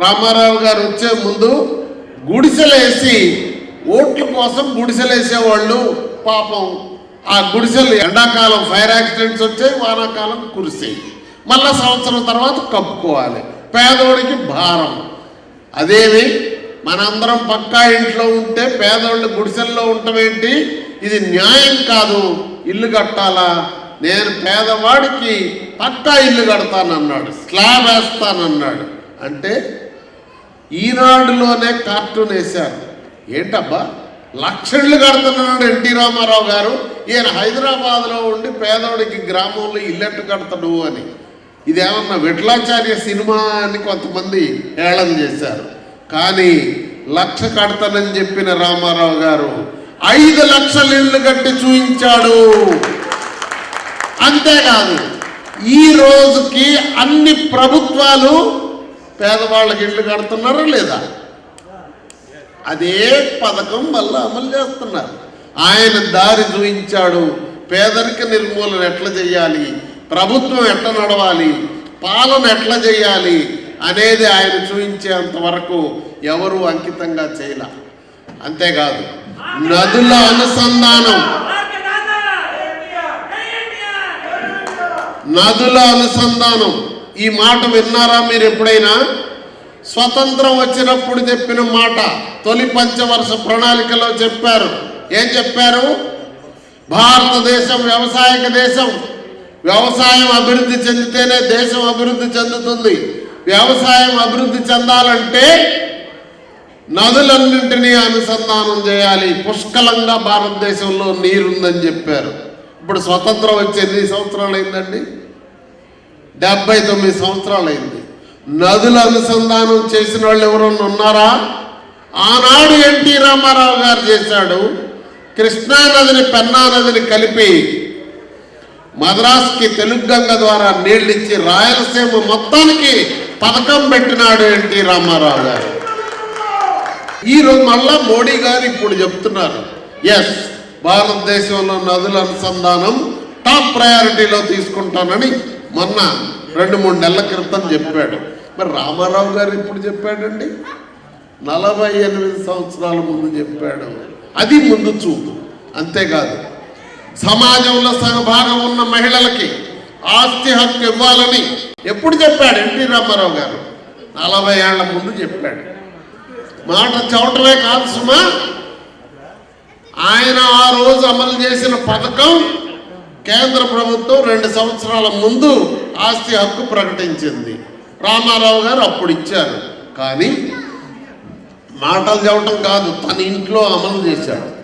రామారావు గారు వచ్చే ముందు గుడిసెలేసి ఓట్ల కోసం గుడిసెలేసేవాళ్ళు పాపం ఆ గుడిసెలు ఎండాకాలం ఫైర్ యాక్సిడెంట్స్ వచ్చాయి వానాకాలం కురిసాయి. మళ్ళా సంవత్సరం తర్వాత కప్పుకోవాలి. పేదోడికి భారం. అదేమి? మనందరం పక్కా ఇంట్లో ఉంటే పేదోళ్ళు గుడిసెల్లో ఉండటమేంటి ఇది న్యాయం కాదు. ఇల్లు కట్టాలా? నేను పేదవాడికి పక్కా ఇల్లు కడతానన్నాడు. స్లాబ్ వేస్తానన్నాడు. అంటే ఈనాడులోనే కార్టూన్ వేశారు. ఏంటబ్బా? లక్షళ్ళు కడుతున్నాడు ఎన్టీ రామారావు గారు. ఈయన హైదరాబాద్లో ఉండి పేదోడికి గ్రామంలో ఇల్లెట్టు కడతాడు అని. ఇదేమన్నా విఠలాచార్య సినిమా అని కొంతమంది హేళన చేశారు. కానీ లక్ష కడతానని చెప్పిన రామారావు గారు ఐదు లక్షల ఇళ్ళు కట్టి చూయించాడు. అంతేకాదు ఈ రోజుకి అన్ని ప్రభుత్వాలు పేదవాళ్ళకి ఇళ్ళు కడుతున్నారా లేదా? అదే పథకం మళ్ళీ అమలు చేస్తున్నారు. ఆయన దారి చూపించాడు. పేదరిక నిర్మూలన ఎట్లా చేయాలి? ప్రభుత్వం ఎట్లా నడవాలి? పాలన ఎట్లా చేయాలి? అనేది ఆయన చూపించేంత వరకు ఎవరు అంకితంగా చేయాల. అంతేకాదు నదుల అనుసంధానం. నదుల అనుసంధానం. ఈ మాట విన్నారా మీరు ఎప్పుడైనా? స్వతంత్రం వచ్చినప్పుడు చెప్పిన మాట తొలి పంచవర్ష ప్రణాళికలో చెప్పారు. ఏం చెప్పారు? భారతదేశం వ్యవసాయక దేశం. వ్యవసాయం అభివృద్ధి చెందితేనే దేశం అభివృద్ధి చెందుతుంది. వ్యవసాయం అభివృద్ధి చెందాలంటే నదులన్నింటినీ అనుసంధానం చేయాలి. పుష్కలంగా భారతదేశంలో నీరుందని చెప్పారు. ఇప్పుడు స్వతంత్రం వచ్చి ఎన్ని సంవత్సరాలు అయిందండి డెబ్బై తొమ్మిది సంవత్సరాలు అయింది నదుల అనుసంధానం చేసిన వాళ్ళు ఎవరన్నా ఉన్నారా? ఆనాడు ఎన్టీ రామారావు గారు చేశాడు కృష్ణా నదిని పెన్నా నదిని కలిపి మద్రాస్కి తెలుగు గంగ ద్వారా నీళ్ళిచ్చి రాయలసీమ మొత్తానికి పథకం పెట్టినాడు ఎన్టీ రామారావు గారు. ఈరోజు మళ్ళా మోడీ గారు ఇప్పుడు చెప్తున్నారు ఎస్ భారతదేశంలో నదుల అనుసంధానం టాప్ ప్రయారిటీలో తీసుకుంటానని మొన్న రెండు మూడు నెలల క్రితం చెప్పాడు. మరి రామారావు గారు ఇప్పుడు చెప్పాడండి? నలభై ఎనిమిది సంవత్సరాల ముందు చెప్పాడు. అది ముందు చూపు. అంతేకాదు సమాజంలో సహభాగం ఉన్న మహిళలకి ఆస్తి హక్కు ఇవ్వాలని ఎప్పుడు చెప్పాడు ఎన్టీ రామారావు గారు? నలభై ఏళ్ళ ముందు చెప్పాడు. మాట చవటమే కాదు సుమా. ఆయన ఆ రోజు అమలు చేసిన పథకం కేంద్ర ప్రభుత్వం రెండు సంవత్సరాల ముందు ఆస్తి హక్కు ప్రకటించింది. రామారావు గారు అప్పుడు ఇచ్చారు. కానీ మాటలు చెప్పటం కాదు తన ఇంట్లో అమలు చేశాడు.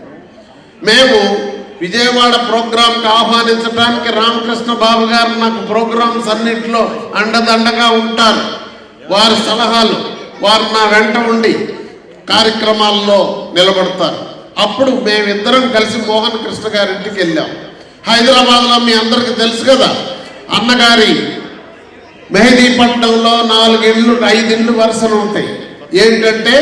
మేము విజయవాడ ప్రోగ్రాంకి ఆహ్వానించడానికి రామకృష్ణ బాబు గారు నాకు ప్రోగ్రామ్స్ అన్నింటిలో అండదండగా ఉంటారు. వారి సలహాలు వారు నా వెంట ఉండి కార్యక్రమాల్లో నిలబడతారు. అప్పుడు మేమిద్దరం కలిసి మోహన్ కృష్ణ గారింటికి వెళ్ళాం. హైదరాబాద్లో మీ అందరికీ తెలుసు కదా అన్నగారి మెహదీపట్నంలో నాలుగు ఐదిళ్ళు వరుసలు ఉంటాయి. ఏంటంటే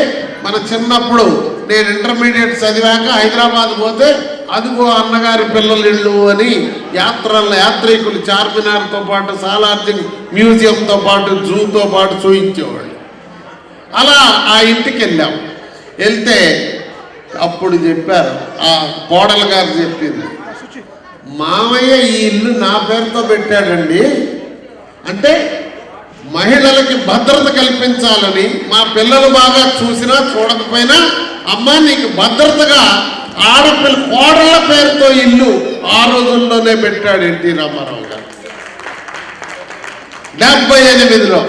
మన చిన్నప్పుడు నేను ఇంటర్మీడియట్ చదివాక హైదరాబాద్ పోతే అదిగో అన్నగారి పిల్లల ఇళ్ళు అని యాత్రల యాత్రికులు చార్మినార్తో పాటు సాలార్జింగ్ మ్యూజియంతో పాటు జూతో పాటు చూయించేవాళ్ళు. అలా ఆ ఇంటికి వెళ్ళాం. వెళ్తే అప్పుడు చెప్పారు ఆ కోడలు గారు చెప్పింది మామయ్య ఈ ఇల్లు నా పేరుతో పెట్టాడండి. అంటే మహిళలకి భద్రత కల్పించాలని మా పిల్లలు బాగా చూసినా చూడకపోయినా అమ్మ నీకు భద్రతగా ఆడపిల్ల కోడళ్ళ పేరుతో ఇల్లు ఆ రోజుల్లోనే పెట్టాడు ఎన్టీ రామారావు గారు. డెబ్బై ఎనిమిదిలో.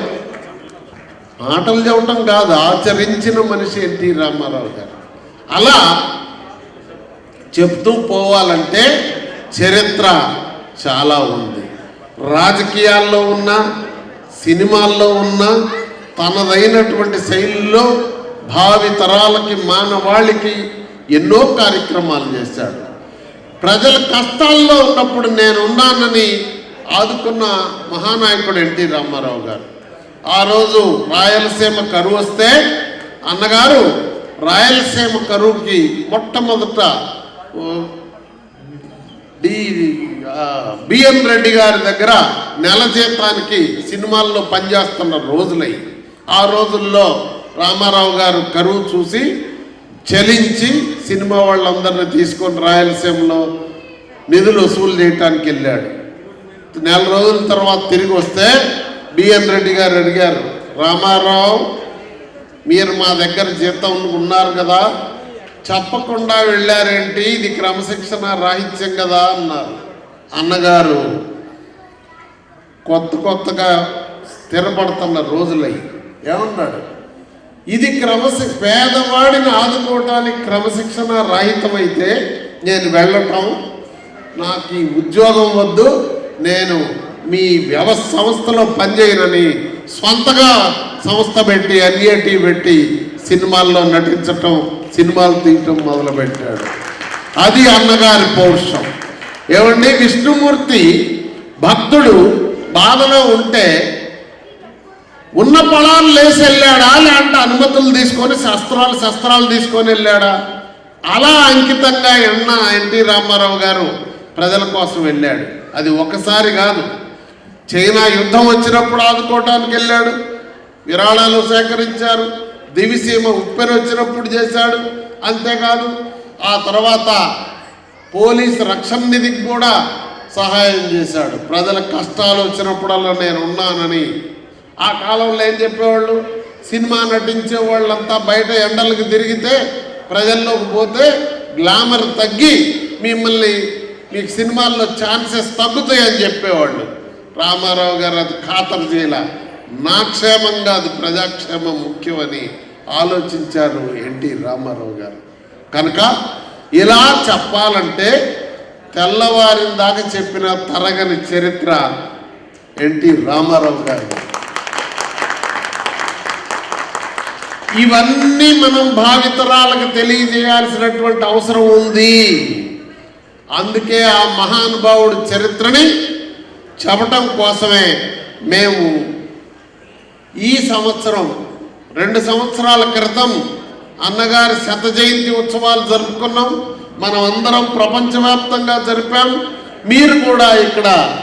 మాటలు చెప్పటం కాదు ఆచరించిన మనిషి ఎన్టీ రామారావు గారు. అలా చెప్తూ పోవాలంటే చరిత్ర చాలా ఉంది. రాజకీయాల్లో ఉన్న సినిమాల్లో ఉన్న తనదైనటువంటి శైలిలో భావి తరాలకి మానవాళికి ఎన్నో కార్యక్రమాలు చేశాడు. ప్రజల కష్టాల్లో ఉన్నప్పుడు నేను ఉన్నానని ఆదుకున్న మహానాయకుడు ఎన్టీ రామారావు గారు. ఆ రోజు రాయలసీమ కరువు వస్తే అన్నగారు రాయలసీమ కరువుకి మొట్టమొదట డి బిఎన్ రెడ్డి గారి దగ్గర నెల జీతానికి సినిమాల్లో పనిచేస్తున్న రోజులై. ఆ రోజుల్లో రామారావు గారు కరువు చూసి చలించి సినిమా వాళ్ళందరినీ తీసుకొని రాయలసీమలో నిధులు వసూలు చేయటానికి వెళ్ళాడు. నెల రోజుల తర్వాత తిరిగి వస్తే బిఎన్ రెడ్డి గారు అడిగారు రామారావు మీరు మా దగ్గర జీతం ఉన్నారు కదా చెప్పకుండా వెళ్ళారేంటి? ఇది క్రమశిక్షణ రాహిత్యం కదా అన్నారు. అన్నగారు కొత్త కొత్తగా స్థిరపడుతున్న రోజులై. ఏమన్నాడు? ఇది క్రమశి పేదవాడిని ఆదుకోవటానికి క్రమశిక్షణ రాహితమైతే నేను వెళ్ళటం నాకు ఈ ఉద్యోగం వద్దు నేను మీ వ్యవస్థ సంస్థలో పనిచేయనని సొంతగా సంస్థ పెట్టి ఎన్ఏటి పెట్టి సినిమాల్లో నటించటం సినిమాలు తీయటం మొదలుపెట్టాడు. అది అన్నగారి పౌరుషం. ఏమండి? విష్ణుమూర్తి భక్తుడు బాధలో ఉంటే ఉన్న పొలాలు లేసి వెళ్ళాడా? లేదంటే అనుమతులు తీసుకొని శస్త్రాలు శస్త్రాలు తీసుకొని వెళ్ళాడా? అలా అంకితంగా ఎన్న ఎన్టీ రామారావు గారు ప్రజల కోసం వెళ్ళాడు. అది ఒకసారి కాదు. చైనా యుద్ధం వచ్చినప్పుడు ఆదుకోవటానికి వెళ్ళాడు. విరాళాలు సేకరించారు. దివిసీమ ఉప్పెన వచ్చినప్పుడు చేశాడు. అంతేకాదు ఆ తర్వాత పోలీస్ రక్షణ నిధికి కూడా సహాయం చేశాడు. ప్రజల కష్టాలు వచ్చినప్పుడల్లా నేను ఉన్నానని ఆ కాలంలో ఏం చెప్పేవాళ్ళు? సినిమా నటించే వాళ్ళంతా బయట ఎండలకు తిరిగితే ప్రజల్లోకి పోతే గ్లామర్ తగ్గి మిమ్మల్ని మీకు సినిమాల్లో ఛాన్సెస్ తగ్గుతాయని చెప్పేవాళ్ళు. రామారావు గారు అది ఖాతరు చేయాల. నా క్షేమం కాదు ప్రజాక్షేమం ముఖ్యమని ఆలోచించారు ఎన్టీ రామారావు గారు. కనుక ఇలా చెప్పాలంటే తెల్లవారిన దాకా చెప్పిన తరగని చరిత్ర ఎన్టీ రామారావు గారు. ఇవన్నీ మనం భావితరాలకు తెలియజేయాల్సినటువంటి అవసరం ఉంది. అందుకే ఆ మహానుభావుడు చరిత్రని చెప్పటం కోసమే మేము ఈ సంవత్సరం రెండు సంవత్సరాల క్రితం అన్నగారి శత జయంతి ఉత్సవాలు జరుపుకున్నాం. మనం అందరం ప్రపంచవ్యాప్తంగా జరిపాం. మీరు కూడా ఇక్కడ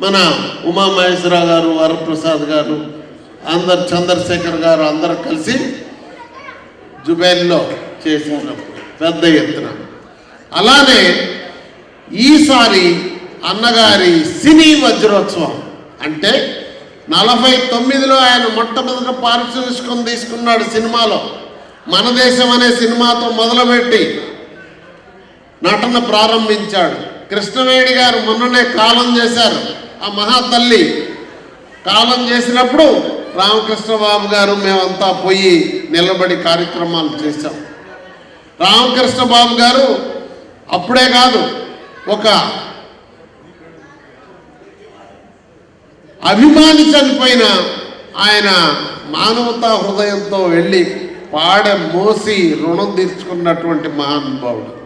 మన ఉమామహేశ్వరరావు గారు వరప్రసాద్ గారు అందరు చంద్రశేఖర్ గారు అందరు కలిసి జుబైల్లో చేశారు. పెద్ద ఎత్తున. అలానే ఈసారి అన్నగారి సినీ వజ్రోత్సవం అంటే నలభై తొమ్మిదిలో ఆయన మొట్టమొదట పారితోషికం తీసుకున్నాడు సినిమాలో. మన దేశం అనే సినిమాతో మొదలుపెట్టి నటన ప్రారంభించాడు. కృష్ణవేణి గారు మొన్ననే కాలం చేశారు. ఆ మహాతల్లి కాలం చేసినప్పుడు రామకృష్ణ బాబు గారు మేమంతా పోయి నిలబడి కార్యక్రమాలు చేశాం. రామకృష్ణ బాబు గారు అప్పుడే కాదు ఒక అభిమాని చనిపోయిన ఆయన మానవతా హృదయంతో వెళ్ళి పాడ మోసి రుణం తీర్చుకున్నటువంటి మహానుభావుడు.